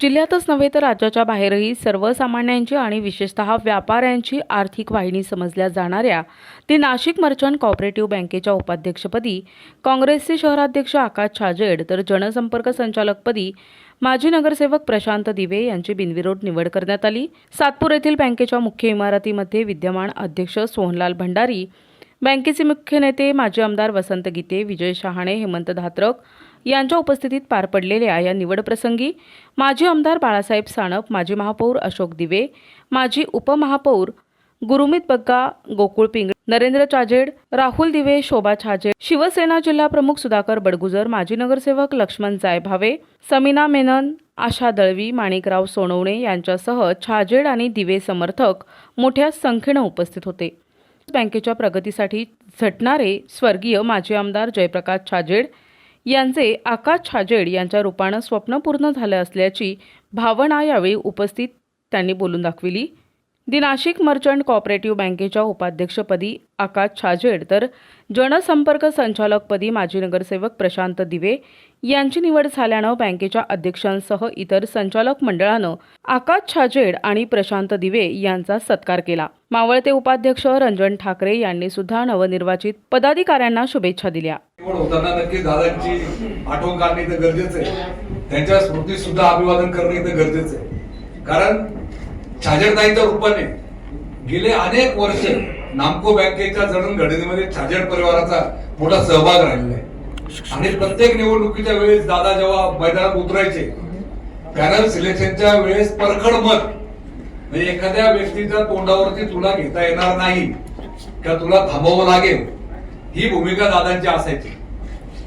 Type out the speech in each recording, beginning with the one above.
जिल्ह्यातच नव्हे तर राज्याच्या बाहेरही सर्वसामान्यांची आणि विशेषतः व्यापाऱ्यांची आर्थिक वाहिनी समजल्या जाणाऱ्या ती नाशिक मर्चंट कॉपरेटिव्ह बँकेच्या उपाध्यक्षपदी काँग्रेसचे शहराध्यक्ष आकाश छाजेड तर जनसंपर्क संचालकपदी माजी नगरसेवक प्रशांत दिवे यांची बिनविरोध निवड करण्यात आली. सातपूर येथील बँकेच्या मुख्य इमारतीमध्ये विद्यमान अध्यक्ष सोहनलाल भंडारी बँकेचे मुख्य नेते माजी आमदार वसंत गीते विजय शहाणे हेमंत धात्रक यांच्या उपस्थितीत पार पडलेल्या या निवडप्रसंगी माजी आमदार बाळासाहेब साणप माजी महापौर अशोक दिवे माजी उपमहापौर गुरुमित बग्गा गोकुळ पिंग नरेंद्र चाजेड राहुल दिवे शोभा छाजेड शिवसेना जिल्हा प्रमुख सुधाकर बडगुजर माजी नगरसेवक लक्ष्मण जायभावे समीना मेनन आशा दळवी माणिकराव सोनवणे यांच्यासह छाजेड आणि दिवे समर्थक मोठ्या संख्येनं उपस्थित होते. बँकेच्या प्रगतीसाठी झटणारे स्वर्गीय माजी आमदार जयप्रकाश छाजेड यांचे आकाश छाजेड यांच्या रूपानं स्वप्न पूर्ण झालं असल्याची भावना यावेळी उपस्थित त्यांनी बोलून दाखविली. दि नाशिक मर्चंट कॉपरेटिव्ह बँकेच्या उपाध्यक्षपदी आकाश छाजेड तर जनसंपर्क संचालकपदी माजी नगरसेवक प्रशांत दिवे यांची निवड झाल्यानं बँकेच्या अध्यक्षांसह इतर संचालक मंडळानं आकाश छाजेड आणि प्रशांत दिवे यांचा सत्कार केला. मावळते उपाध्यक्ष रंजन ठाकरे यांनी सुद्धा नवनिर्वाचित पदाधिकाऱ्यांना शुभेच्छा दिल्या. निवड होताना नक्की दादांची आठवण काढणे इथं गरजेचं आहे. त्यांच्या स्मृती सुद्धा अभिवादन करणे इथं गरजेचं आहे. कारण छाजेडताईच्या रूपाने गेले अनेक वर्ष नामको बँकेच्या जडणघडणीमध्ये छाजेड परिवाराचा मोठा सहभाग राहिलेला आहे. आणि प्रत्येक निवडणुकीच्या वेळेस दादा जेव्हा मैदानात उतरायचे पॅनल सिलेक्शनच्या वेळेस परखड मत म्हणजे एखाद्या व्यक्तीच्या तोंडावरती तुला घेता येणार नाही किंवा तुला थांबवावं लागेल ही भूमिका दादांची असायची.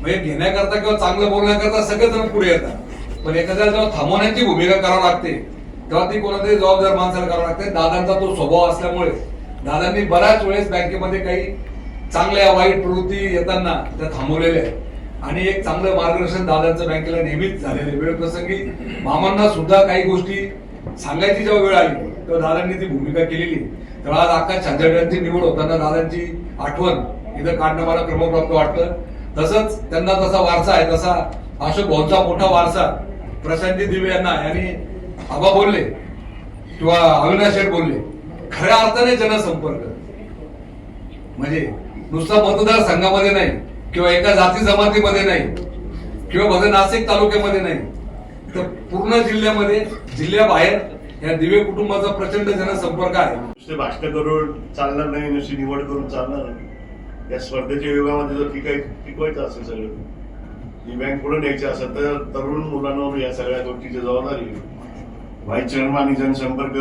म्हणजे घेण्याकरता किंवा चांगलं बोलण्याकरता सगळेजण पुढे येतात. पण एखाद्या जेव्हा थांबवण्याची भूमिका करावी लागते तेव्हा ती कोणातरी जबाबदार माणसाला करावं लागते. दादांचा तो स्वभाव असल्यामुळे दादांनी बऱ्याच वेळेस बँकेमध्ये काही चांगल्या वाईट प्रवृत्ती येताना त्या थांबवलेल्या आहेत. आणि एक चांगलं मार्गदर्शन दादांचं बँकेला नेहमीच झालेलं आहे. वेळ प्रसंगी मामांना सुद्धा काही गोष्टी सांगायची जेव्हा वेळ आली तेव्हा दादांनी ती भूमिका केलेली तर तेव्हा आज आकाश छाजेड्यांची निवड होताना दादांची आठवण इथं काढणं मला क्रमप्राप्त वाटतं. तसंच त्यांना तसा वारसा आहे तसा अशोक भाऊंचा मोठा वारसा. प्रशांती दिवे यांना यांनी आबा बोलले किंवा अविनाश शेठ बोलले खऱ्या अर्थाने जनसंपर्क. म्हणजे नुसता मतदार संघामध्ये नाही किंवा एका जाती जमातीमध्ये नाही किंवा फक्त नाशिक तालुक्यामध्ये नाही तर पूर्ण जिल्ह्यामध्ये जिल्ह्याबाहेर या दिवे कुटुंबाचा प्रचंड जनसंपर्क आहे. नुसते भाषण करून चालणार नाही नुसती निवड करून चालणार नाही. या स्पर्धेच्या युगामध्ये जर टिकाय टिकवायचं असेल सगळं. ही बँक पुढे न्यायची असेल तर तरुण मुलांवर या सगळ्या गोष्टीची जबाबदारी व्हाईस चेअरमन आणि जनसंपर्क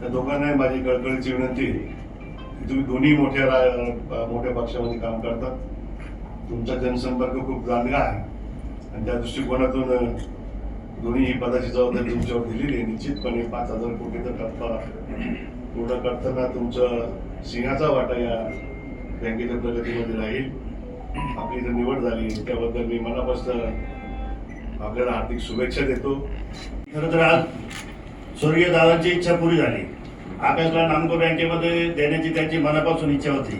त्या दोघांनाही माझी कळकळीची विनंती आहे. की तुम्ही दोन्ही मोठ्या रा- मोठ्या पक्षामध्ये काम करतात तुमचा जनसंपर्क खूप चांगला आहे. आणि त्या दृष्टिकोनातून दोन्ही ही पदाची जबाबदारी तुमच्यावर दिलेली आहे. निश्चितपणे पाच हजार कोटीचा टप्पा पूर्ण करताना तुमचं सिंहाचा वाटा या बँकेच्या प्रगतीमध्ये राहील. आपली जर निवड झाली त्याबद्दल मी मनापासून आपल्याला हार्दिक शुभेच्छा देतो. खरं तर आज स्वर्गीय दादांची इच्छा पुरी झाली. आकाशला नामको बँकेमध्ये देण्याची त्यांची मनापासून इच्छा होती.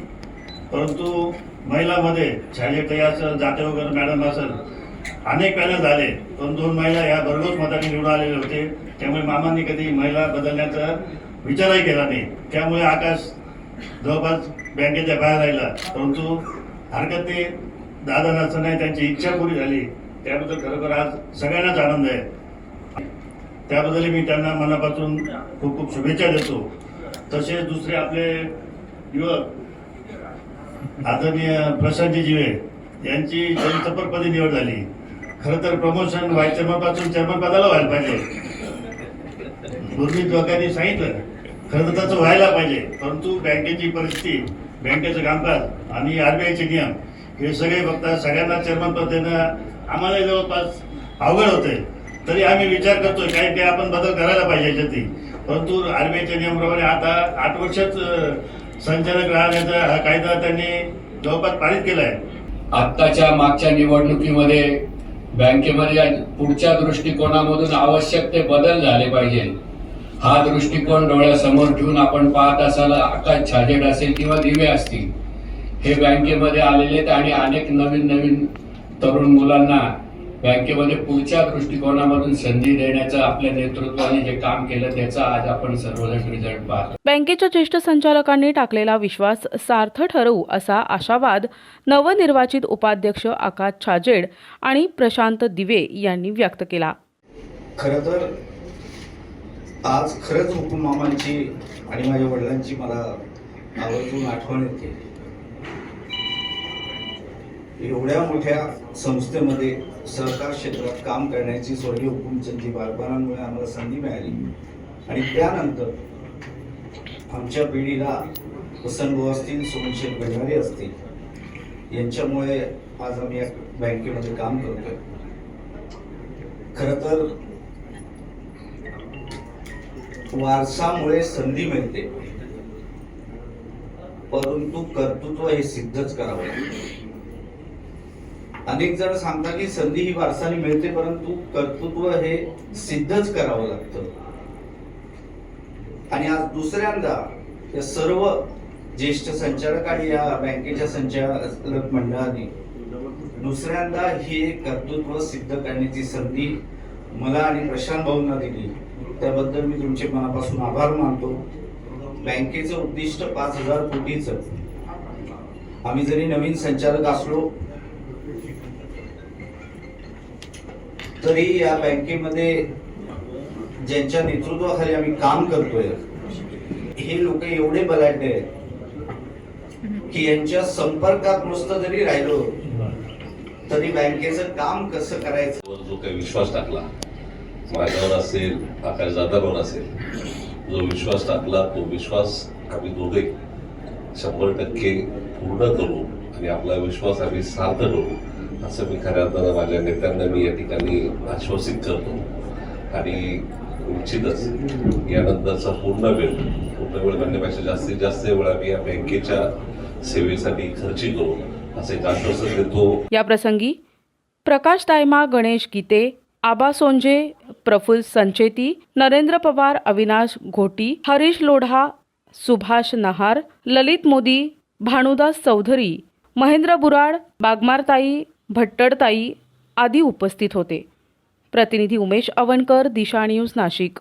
परंतु महिलामध्ये छाजेताई असेल जाते वगैरे मॅडम असेल अनेक पॅनल झाले. पण दोन महिला या भरघोस मताने निवडून आलेले होते. त्यामुळे मामांनी कधी महिला बदलण्याचा विचारही केला नाही. त्यामुळे आकाश जवळपास बँकेच्या बाहेर राहिला. परंतु हरकत ते दादा नसतं नाही त्यांची इच्छा पुरी झाली. त्याबद्दल खरोखर आज सगळ्यांनाच आनंद आहे. त्याबद्दल मी त्यांना मनापासून खूप खूप शुभेच्छा देतो. तसेच दुसरे आपले युवक आदरणीय प्रशांतजी जीवे यांची जनसंपर्कपदी निवड झाली. खरं तर प्रमोशन व्हाईस चेअरमनपासून चेअरमन पदाला व्हायला पाहिजे. गुरमीत लोकांनी सांगितलं खरं तर त्याचं व्हायला पाहिजे. परंतु बँकेची परिस्थिती बँकेचं कामकाज आणि आरबीआयचे नियम हे सगळे फक्त सगळ्यांना चेअरमन पद देणं आम्हाला जवळपास अवघड होते. तरी आम्ही विचार करतोय काही काही आपण बदल करायला पाहिजे याच्यातही. परंतु आरबीआयच्या नियमाप्रमाणे आता आठ वर्षच संचालक राहण्याचा हा कायदा त्यांनी जवळपास पारित केला आहे आत्ताच्या मागच्या निवडणुकीमध्ये बँकेमध्ये पुढच्या दृष्टिकोनामधून आवश्यक ते बदल झाले पाहिजे. हा दृष्टिकोन डोळ्यासमोर ठेवून आपण पाहत असाल आकाश छाजेड असेल किंवा दिवे असतील. हे बँकेमध्ये आलेले आहेत आणि अनेक नवीन नवीन तरुण मुलांना बँकेमध्ये पुढच्या दृष्टिकोनामधून संधी देण्याचं आपल्या नेतृत्वाने जे काम केलं त्याचा आज आपण सर्वजण रिझल्ट पाहतो. बँकेच्या ज्येष्ठ संचालकांनी टाकलेला विश्वास सार्थ ठरवू असा आशावाद नवनिर्वाचित उपाध्यक्ष आकाश छाजेड आणि प्रशांत दिवे यांनी व्यक्त केला. खरं तर आज खरंच हुकुमामांची आणि माझ्या वडिलांची मला आवर्जून आठवण येते. एवढ्या मोठ्या संस्थेमध्ये सहकार क्षेत्रात काम करण्याची स्वर्गीय हुकुमचंदी बालपणांमुळे आम्हाला संधी मिळाली. आणि त्यानंतर आमच्या पिढीला वसंतभाऊ असतील सुमनशेठ भंडारे असतील यांच्यामुळे आज आम्ही या बँकेमध्ये काम करतोय. खरं तर वारसामुळे संधी मिळते. परंतु कर्तृत्व हे सिद्धच करावं अनेक जण सांगतात की संधी ही वारसाने मिळते परंतु कर्तृत्व हे सिद्धच करावं लागतं. आणि आज दुसऱ्यांदा या सर्व ज्येष्ठ संचालक आणि या बँकेच्या संचालक मंडळाने दुसऱ्यांदा हे कर्तृत्व सिद्ध करण्याची संधी मला आणि प्रशांत भाऊंना दिली. त्याबद्दल मी तुमचे मनापासून आभार मानतो. बँकेचं उद्दिष्ट पाच हजार कोटीचं. आम्ही जरी नवीन संचालक असलो तरी या बँकेमध्ये ज्यांच्या नेतृत्वाखाली आम्ही काम करतोय हे लोक एवढे बलाढ्य आहेत की यांच्या संपर्कात नुसतं जरी राहिलो तरी बँकेचं काम कसं करायचं? जो काही विश्वास टाकला माझ्यावर असेल आकाश जाधववर असेल. जो विश्वास टाकला तो विश्वास आम्ही दोघे शंभर टक्के पूर्ण करू आणि आपला विश्वास आम्ही सार्थ करू असं मी खऱ्या अर्थानं माझ्या नेत्यांना मी या ठिकाणी आश्वासित करतो. आणि निश्चितच यानंतरचा पूर्ण वेळ पूर्ण वेळ म्हणण्यापेक्षा जास्तीत जास्त वेळ आम्ही या बँकेच्या सेवेसाठी खर्ची करू असे आश्वासन देतो. याप्रसंगी प्रकाश दायमा गणेश गीते आबा सोंजे प्रफुल्ल संचेती नरेंद्र पवार अविनाश घोटी हरीश लोढा सुभाष नहार ललित मोदी भानुदास चौधरी महेंद्र बुराड बागमारताई भट्टडताई आदी उपस्थित होते. प्रतिनिधी उमेश अवणकर दिशा न्यूज नाशिक.